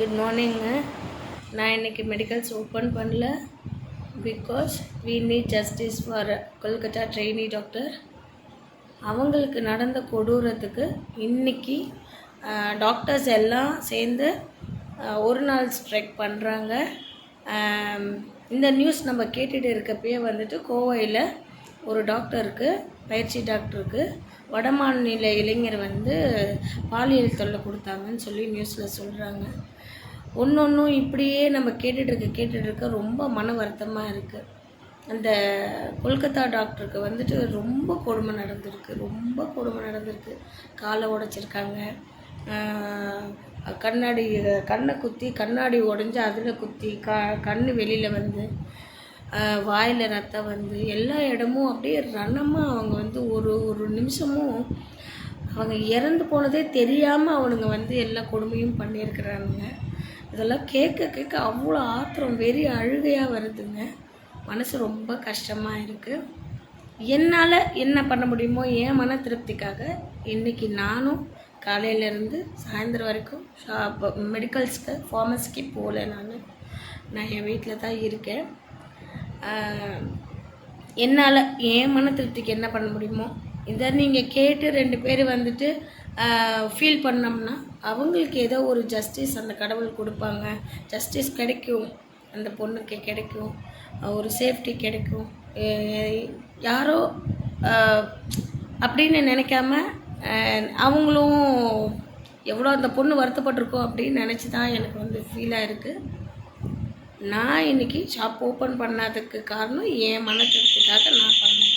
Good மார்னிங்க நான் இன்னைக்கு medicals open பண்ணல because we need justice for Kolkata trainee doctor அவங்களுக்கு நடந்த கொடூரத்துக்கு இன்னைக்கு டாக்டர்ஸ் எல்லாம் சேர்ந்து ஒரு நாள் ஸ்ட்ரைக் பண்ணுறாங்க இந்த நியூஸ் நம்ம கேட்டுகிட்டு இருக்கப்பயே வந்துட்டு கோவையில் ஒரு டாக்டருக்கு பயிற்சி டாக்டருக்கு வடமாநில இளைஞர் வந்து பாலியல் தொல்லை கொடுத்தாங்கன்னு சொல்லி நியூஸில் சொல்கிறாங்க ஒன்று ஒன்றும் இப்படியே நம்ம கேட்டுட்ருக்க இருக்க இருக்க ரொம்ப மன வருத்தமாக இருக்குது அந்த கொல்கத்தா டாக்டருக்கு வந்துட்டு ரொம்ப கொடுமை நடந்திருக்கு. ரொம்ப கொடுமை நடந்திருக்கு. காலை உடைச்சிருக்காங்க. கண்ணாடி கண்ணை குத்தி கண்ணாடி உடஞ்சி அதில் குத்தி க கண் வெளியில் வந்து வாயில் ரத்தம் வந்து எல்லா இடமும் அப்படியே ரணமாக அவங்க வந்து ஒரு ஒரு நிமிஷமும் அவங்க இறந்து போனதே தெரியாமல் அவனுங்க வந்து எல்லா கொடுமையும் பண்ணியிருக்கிறானுங்க. இதெல்லாம் கேட்க கேட்க அவ்வளோ ஆத்திரம் வெறி அழுகையாக வருதுங்க. மனசு ரொம்ப கஷ்டமாக இருக்குது என்னால் என்ன பண்ண முடியுமோ என் மன திருப்திக்காக இன்றைக்கி நானும் காலையிலேருந்து சாயந்தரம் வரைக்கும் ஷாப் மெடிக்கல்ஸ்க்கு ஃபார்மஸிக்கு போகல நான். நான் என் வீட்டில் தான் இருக்கேன். என்னால் என் மன திருப்திக்கு என்ன பண்ண முடியுமோ இதை நீங்கள் கேட்டு ரெண்டு பேர் வந்துட்டு ஃபீல் பண்ணோம்னா அவங்களுக்கு ஏதோ ஒரு ஜஸ்டிஸ் அந்த கடவுள் கொடுப்பாங்க. ஜஸ்டிஸ் கிடைக்கும். அந்த பொண்ணுக்கு கிடைக்கும். ஒரு சேஃப்டி கிடைக்கும். யாரோ அப்படின்னு நினைக்காம அவங்களும் எவ்வளோ அந்த பொண்ணு வருத்தப்பட்டிருக்கோம் அப்படின்னு நினச்சி தான் எனக்கு வந்து ஃபீலாக இருக்குது நான் இன்னைக்கு ஷாப் ஓப்பன் பண்ணாததுக்கு காரணம் என் மன திருப்திக்காக நான் பண்ணேன்.